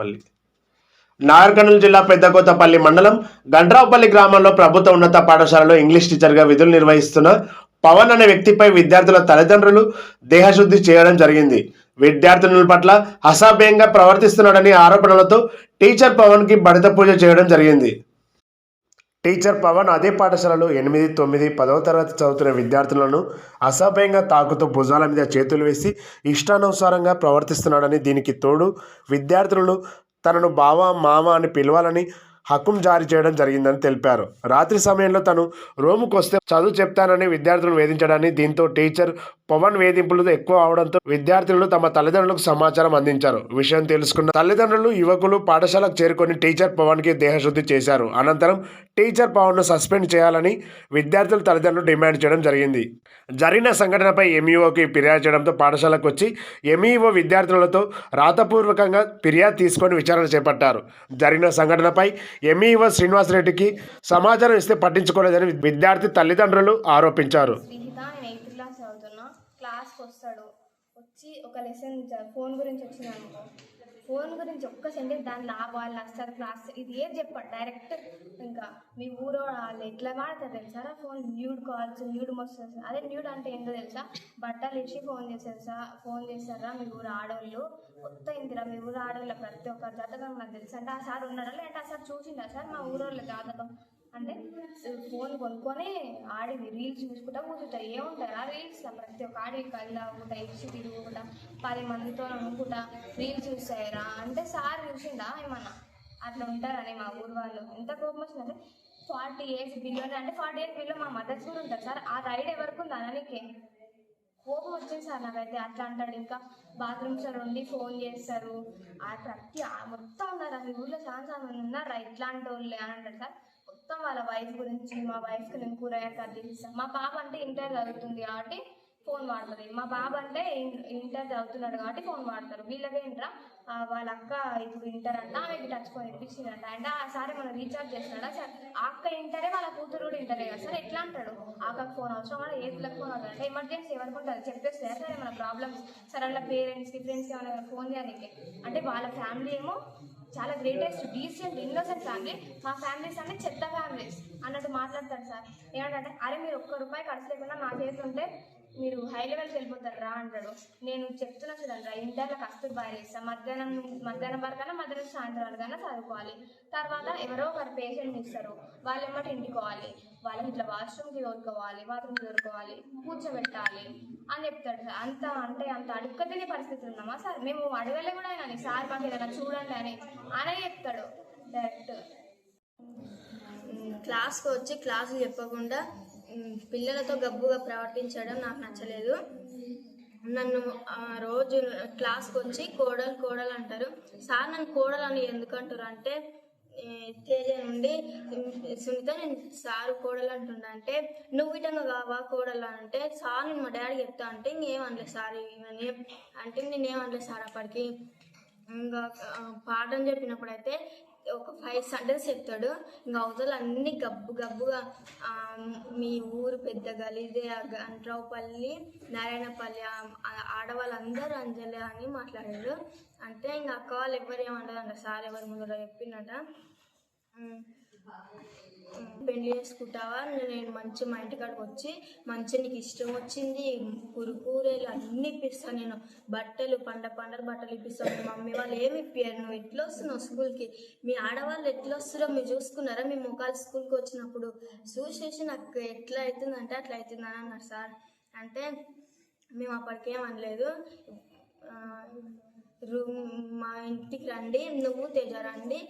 పల్లి. నాగర్కర్నూలు జిల్లా పెద్దకోతపల్లి మండలం గండ్రావుపల్లి గ్రామంలో ప్రభుత్వ ఉన్నత పాఠశాలలో ఇంగ్లీష్ టీచర్గా విధులు నిర్వహిస్తున్న పవన్ అనే వ్యక్తిపై విద్యార్థుల తల్లిదండ్రులు దేహశుద్ధి చేయడం జరిగింది. విద్యార్థినుల పట్ల అసభ్యంగా ప్రవర్తిస్తున్నాడని ఆరోపణలతో టీచర్ పవన్కి బడిత పూజ చేయడం జరిగింది. టీచర్ పవన్ అదే పాఠశాలలో ఎనిమిది తొమ్మిది పదవ తరగతి చదువుతున్న విద్యార్థులను అసభ్యంగా తాకుతూ భుజాల మీద చేతులు వేసి ఇష్టానుసారంగా ప్రవర్తిస్తున్నాడని దీనికి తోడు విద్యార్థులను తనను బావ మామ అని పిలవాలని హకుం జారీ చేయడం జరిగిందని తెలిపారు. రాత్రి సమయంలో తను రూముకు వస్తే చదువు చెప్తానని విద్యార్థులను వేధించడాన్ని దీంతో టీచర్ పవన్ వేధింపులు ఎక్కువ అవడంతో విద్యార్థులు తమ తల్లిదండ్రులకు సమాచారం అందించారు. విషయం తెలుసుకున్న తల్లిదండ్రులు యువకులు పాఠశాలకు చేరుకొని టీచర్ పవన్కి దేహశుద్ధి చేశారు. అనంతరం టీచర్ పవన్ను సస్పెండ్ చేయాలని విద్యార్థుల తల్లిదండ్రులు డిమాండ్ చేయడం జరిగింది. జరిగిన సంఘటనపై ఎంఈఓకి ఫిర్యాదు చేయడంతో పాఠశాలకు వచ్చి ఎంఈఓ విద్యార్థులతో రాతపూర్వకంగా ఫిర్యాదు తీసుకొని విచారణ చేపట్టారు. జరిగిన సంఘటనపై ఎంఈఓ శ్రీనివాసరెడ్డికి సమాచారం ఇస్తే పట్టించుకోలేదని విద్యార్థి తల్లిదండ్రులు ఆరోపించారు. క్లాస్కి వస్తాడు. వచ్చి ఒక లెసన్ ఫోన్ గురించి వచ్చింది అనుకో ఫోన్ గురించి ఒక్క సెంటెన్స్ దాని లాభాలు నష్టాలు క్లాస్ ఇది ఏది చెప్పాడు. డైరెక్ట్ ఇంకా మీ ఊరో వాళ్ళు ఎట్లా వాడతారు తెలుసారా ఫోన్ న్యూడ్ కాల్స్ న్యూడ్ వస్తుంది అదే న్యూడ్ అంటే ఏంటో తెలుసా? బట్టలు ఇచ్చి ఫోన్ చేసేసా సార్ ఫోన్ చేస్తారా మీ ఊరు ఆడవాళ్ళు కొత్త ఇందిరా మీ ఊరు ఆడవాళ్ళ ప్రతి ఒక్క జాతకం నాకు తెలుసు? అంటే ఆ సార్ ఉన్నాడా? లేదంటే ఆ సార్ చూసిందా సార్ మా ఊరోళ్ళ జాతకం? అంటే ఫోన్ కొనుక్కొని ఆడివి రీల్స్ చూసుకుంటా కూర్చుంటా. ఏముంటాయి? ఆ రీల్స్ ప్రతి ఒక్క ఆడి కళ్ళు అవ్వకుండా ఇచ్చి తిరుగుకుంటా పది మందితో అనుకుంటా రీల్స్ చూస్తాయిరా అంటే సార్ చూసిందా ఏమన్నా? అట్లా ఉంటారని మా ఊరు వాళ్ళు. ఎంత కోపం వచ్చిందంటే ఫార్టీ ఎయిట్ బిలియన్ అంటే ఫార్టీ ఎయిట్ బిలియన్ మా మదర్స్ కూడా ఉంటారు సార్. ఆ రైడ్ ఎవరికి ఉంది అననికి? కోపం వచ్చింది సార్ నాకైతే. అట్లా అంటాడు. ఇంకా బాత్రూమ్స్ ఉండి ఫోన్ చేస్తారు. ఆ ప్రతి ఆ మొత్తం ఉన్నారు అసలు ఊళ్ళో చాలా చాలా మంది ఉన్నారు ఇట్లాంటి వాళ్ళు అని అంటారు సార్. మొత్తం వాళ్ళ వైఫ్ గురించి మా వైఫ్కి నేను కూరగాయ కర్రీ చేస్తాను మా పాప అంటే ఇంటర్ చదువుతుంది కాబట్టి ఫోన్ వాడుతుంది మా బాబు అంటే ఇంటర్ చదువుతున్నాడు కాబట్టి ఫోన్ వాడతారు. వీళ్ళకేంట్రా వాళ్ళ అక్క ఇప్పుడు ఇంటర్ అంట ఆమెకి టచ్ ఫోన్ ఇప్పించిందంట. అంటే ఆ సారి మనం రీఛార్జ్ చేస్తున్నాడా? సార్. ఆ అక్క ఇంటరే వాళ్ళ కూతురు కూడా ఇంటరే కదా. సార్ ఎట్లా అంటాడు? ఆ అక్కకు ఫోన్ అవసరం కూడా ఏ ఫోన్ అవసరం? అంటే ఎమర్జెన్సీ ఎవరికి చెప్పేస్తే సార్ ఏమైనా ప్రాబ్లమ్స్ సార్ వాళ్ళ పేరెంట్స్కి ఫ్రెండ్స్కి ఏమైనా ఫోన్ చేయడానికి అంటే వాళ్ళ ఫ్యామిలీ ఏమో చాలా గ్రేటెస్ట్ డీసెంట్ ఇన్నోసెంట్ ఫ్యామిలీ మా ఫ్యామిలీస్ అంటే చెత్త ఫ్యామిలీస్ అన్నట్టు మాట్లాడతారు సార్. ఏమంటే అరే మీరు ఒక్క రూపాయి ఖర్చు లేకుండా నా చేతి ఉంటే మీరు హై లెవెల్కి వెళ్ళిపోతారు రా అంటాడు. నేను చెప్తున్నా చూడండి రా ఇంటర్లో కష్టపడి బాగా చేస్తాను మధ్యాహ్నం మధ్యాహ్నం వరకైనా మధ్యాహ్నం సాయంత్రం వరకైనా చదువుకోవాలి. తర్వాత ఎవరో ఒకరు పేషెంట్ ఇస్తారు వాళ్ళు ఏమంటే ఇంటికి పోవాలి. వాళ్ళకి ఇట్లా వాష్రూమ్కి దొరుకోవాలి బాత్రూమ్కి దొరుకోవాలి కూర్చోబెట్టాలి అని చెప్తాడు సార్. అంత అంటే అంత అడుక్కతినే పరిస్థితి ఉందమ్మా సార్. మేము అడగలే కూడా ఆయన సార్ మాకు ఏదైనా చూడండి అని. అనే చెప్తాడు. డైరెక్ట్ క్లాస్కి వచ్చి క్లాసులు చెప్పకుండా పిల్లలతో గబ్బుగా ప్రవర్తించడం నాకు నచ్చలేదు. నన్ను రోజు క్లాస్కి వచ్చి కోడలు కోడలు అంటారు. సార్ నన్ను కోడలు అని ఎందుకంటారు అంటే తేజ నుండి "ఉమ్, సునీత నేను సార్ కోడలు అంటుండ అంటే నువ్వు విధంగా కావా కోడలు అని అంటే సార్ నేను మా డాడీ చెప్తా అంటే ఇంకేమనలేదు సార్ ఇవన్నీ అంటే నేనేమనలేదు సార్ అప్పటికి. ఇంకా పాఠం పాఠం అయితే ఒక ఫైవ్ సెంటెన్స్ చెప్తాడు. ఇంకా అవతల అన్ని గబ్బు గబ్బుగా మీ ఊరు పెద్ద గలీదే ఆ గంట్రావుపల్లి నారాయణపల్లి ఆడవాళ్ళందరూ అంజలి అని మాట్లాడారు అంటే ఇంకా అక్క వాళ్ళు ఎవరు అంట సార్ ఎవరి ముందర చెప్పిండట? పెళ్ళి చేసుకుంటావా? నేను మంచి మా ఇంటికాడికి వచ్చి మంచి నీకు ఇష్టం వచ్చింది కురుకూరేలు అన్ని ఇప్పిస్తాను నేను. బట్టలు పండ పండగ బట్టలు ఇప్పిస్తాను. మీ మమ్మీ వాళ్ళు ఏమి ఇప్పారు నువ్వు ఎట్లా వస్తున్నావు స్కూల్కి? మీ ఆడవాళ్ళు ఎట్లా వస్తారో మీరు చూసుకున్నారా? మీ ముఖాలు స్కూల్కి వచ్చినప్పుడు చూసేసి నాకు ఎట్లా అవుతుందంటే అట్లా అవుతుందని అన్నారు సార్. అంటే మేము అప్పటికేం అనలేదు. రూమ్ మా ఇంటికి రండి నువ్వు తేజ రండి.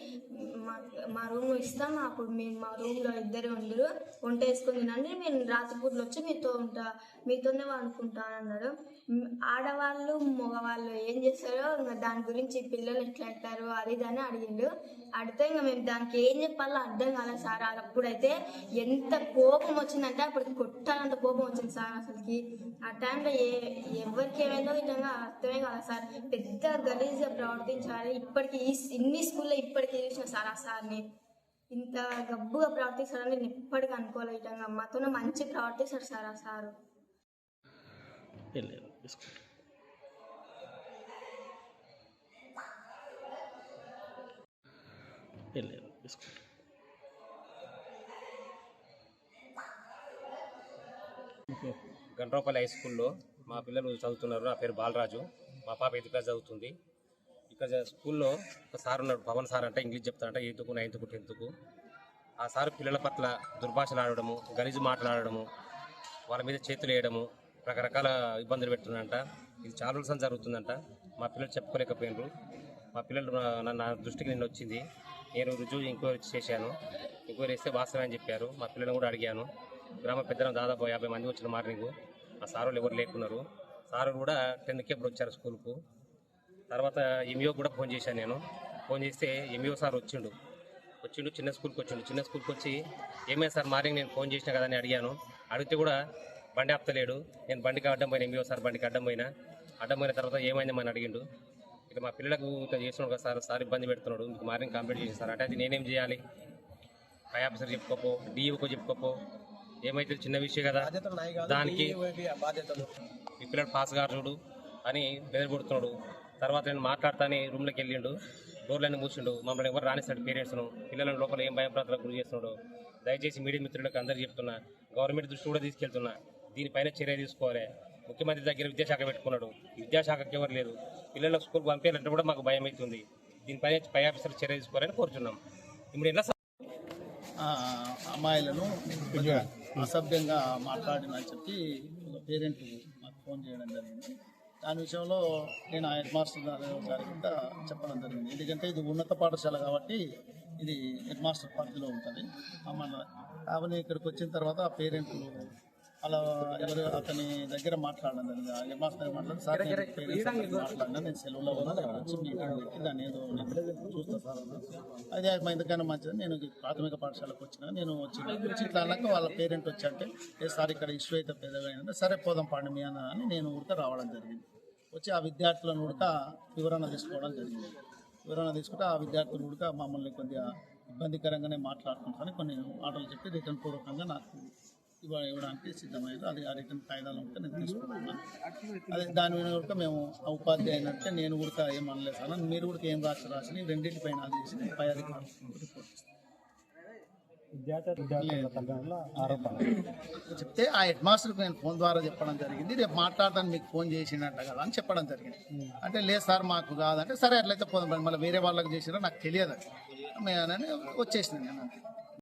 మా మా రూమ్ ఇస్తాం అప్పుడు మేము మా రూమ్లో ఇద్దరే ఉండరు. వంట వేసుకుని తినండి. నేను రాత్రిపూట్లు వచ్చి మీతో ఉంటా మీతోనే అనుకుంటాను అన్నాడు. ఆడవాళ్ళు మగవాళ్ళు ఏం చేస్తారో ఇంకా దాని గురించి పిల్లలు ఎట్లా అవుతారు అది ఇది అని అడిగిండు. అడిగితే ఇంకా మేము దానికి ఏం చెప్పాలో అర్థం కాలేదు సార్. అప్పుడైతే ఎంత కోపం వచ్చిందంటే అప్పుడు కొట్టాలంత కోపం వచ్చింది సార్ అసలుకి. ఆ టైంలో ఏ ఎవరికి ఏమైందో విధంగా అర్థమే కాదు సార్. పెద్ద గలీజ్గా ప్రవర్తించాలి. ఇప్పటికి ఈ ఇన్ని స్కూల్లో ఇప్పటికీ చూసిన సార్ ఆ సార్ని ఇంత గబ్బుగా ప్రవర్తిస్తాడని నేను ఎప్పటికీ అనుకోలేదు. విధంగా మాతోనే మంచి ప్రవర్తిస్తాడు సార్ ఆ సారు గండ్రాపల్లి హై స్కూల్లో మా పిల్లలు చదువుతున్నారు. నా పేరు బాలరాజు. మా పాప ఎయిత్ క్లాస్ చదువుతుంది. ఇక్కడ స్కూల్లో ఒక సార్ ఉన్నాడు పవన్ సార్ అంటే ఇంగ్లీష్ చెప్తాడంటే ఎయిత్కు నైన్త్కు టెన్త్కు ఆ సార్ పిల్లల పట్ల దుర్భాషలు ఆడడము గలీజు మాట్లాడడము వాళ్ళ మీద చేతులు వేయడము రకరకాల ఇబ్బందులు పెడుతుందంట. ఇది చాలా రోజులు జరుగుతుందంట. మా పిల్లలు చెప్పుకోలేకపోయినారు. మా పిల్లలు నా- నా- నా దృష్టికి నిన్న వచ్చింది. నేను రుజువు ఎంక్వైరీ చేశాను. ఎంక్వైరీ చేస్తే వాస్తవం అని చెప్పారు. మా పిల్లలను కూడా అడిగాను. గ్రామ పెద్దలను దాదాపు యాభై మంది వచ్చిన మార్నింగ్. ఆ సారులు ఎవరు లేకున్నారు. సారు కూడా టెన్త్కి ఎప్పుడు వచ్చారు స్కూల్కు. తర్వాత ఎంఈఓ కూడా ఫోన్ చేశాను నేను. ఫోన్ చేస్తే ఎంఈఓ సార్ వచ్చిండు. వచ్చిండు చిన్న స్కూల్కి వచ్చిండు. చిన్న స్కూల్కి వచ్చి ఏమైనా సార్ మార్నింగ్ నేను ఫోన్ చేసిన కదా అని అడిగాను. అడిగితే కూడా బండి ఆపుతలేడు. నేను బండికి అడ్డం పోయిన ఎంఈఓ సార్ బండికి అడ్డం పోయినా. అడ్డం పోయిన తర్వాత ఏమైంది అని అడిగిండు. ఇక మా పిల్లలకు ఇట్లా చేస్తున్నాడు కదా సార్ సార్ ఇబ్బంది పెడుతున్నాడు. మీకు మార్నింగ్ కంప్లీట్ చేసి సార్. అంటే అది నేనేం చేయాలి? పై ఆఫీసర్ చెప్పుకోపో డిఈఓకో చెప్పుకోపో. ఏమైతే చిన్న విషయం కదా? దానికి ఈ పిల్లడు పాస్ గారు చూడు అని బెదిరిపడుతున్నాడు. తర్వాత నేను మాట్లాడతాని రూమ్లోకి వెళ్ళిండు. డోర్లన్నీ మూసిండు. మమ్మల్ని ఎవరు రానిస్తాడు పేరెంట్స్ను పిల్లలను లోపల ఏం భయప్రాంతాలకు గురి చేస్తున్నాడు? దయచేసి మీడియా మిత్రులకు అందరికీ చెప్తున్నా. గవర్నమెంట్ దృష్టి కూడా తీసుకెళ్తున్నా. దీనిపైన చర్య తీసుకోవాలి. ముఖ్యమంత్రి దగ్గర విద్యాశాఖ పెట్టుకున్నాడు. విద్యాశాఖకి ఎవరు లేరు. పిల్లలకు స్కూల్ పంపించాలంటే కూడా మాకు భయం అవుతుంది దీనిపైన పై ఆఫీసర్ చర్య తీసుకోవాలని కోరుతున్నాం ఇప్పుడు ఎలా ఆ అమ్మాయిలను అసభ్యంగా మాట్లాడినని చెప్పి పేరెంట్ ఫోన్ చేయడం జరిగింది. దాని విషయంలో నేను ఆ హెడ్ మాస్టర్ గారి గారి కింద చెప్పడం జరిగింది. ఎందుకంటే ఇది ఉన్నత పాఠశాల కాబట్టి ఇది హెడ్ మాస్టర్ పరిధిలో ఉంటుంది. మన కాబట్టి ఇక్కడికి వచ్చిన తర్వాత పేరెంట్లు అలా ఎవరు అతని దగ్గర మాట్లాడడం మాస్టర్ దగ్గర మాట్లాడి సార్ దగ్గర మాట్లాడినా నేను సెలవులో ఉన్నా నేను వచ్చి మీటింగ్ పెట్టి దాన్ని ఏదో చూస్తా సార్. అదే మా ఎందుకైనా మంచిది నేను ప్రాథమిక పాఠశాలకు వచ్చిన నేను వచ్చి వచ్చి ఇట్లా అన్నాక వాళ్ళ పేరెంట్ వచ్చి అంటే ఏ సార్ ఇక్కడ ఇష్యూ అయితే పెద్దగా సరే పోదాం పండు మీ అన్న అని నేను ఉడక రావడం జరిగింది. వచ్చి ఆ విద్యార్థులను ఉడక వివరణ తీసుకోవడం జరిగింది. వివరణ తీసుకుంటే ఆ విద్యార్థులు ఉడక మమ్మల్ని కొద్దిగా ఇబ్బందికరంగానే మాట్లాడుకుంటారని కొన్ని మాటలు చెప్పి రిటర్న్ పూర్వకంగా నాకు ఇవ్వ ఇవ్వడానికి సిద్ధమైంది. అది ఆ రిటర్న్ కాయిదాలు ఉంటే నేను తీసుకుంటున్నాను అదే దాని మీద కూడా మేము ఆ అయినట్టే నేను కూడా ఏం అనలేదు సార్. మీరు కూడా ఏం రాసి రాసి రెండింటి పైన అది చేసి నేను పై అధికారులకు రిపోర్ట్ ఇస్తాను చెప్తే ఆ హెడ్ మాస్టర్కి నేను ఫోన్ ద్వారా చెప్పడం జరిగింది. రేపు మాట్లాడటానికి మీకు ఫోన్ చేసినట్ట కదా అని చెప్పడం జరిగింది. అంటే లేదు సార్ మాకు కాదంటే సరే అట్లయితే పోదాం. మళ్ళీ వేరే వాళ్ళకి చేసినా నాకు తెలియదు. మేనని వచ్చేసింది నేను అంతే.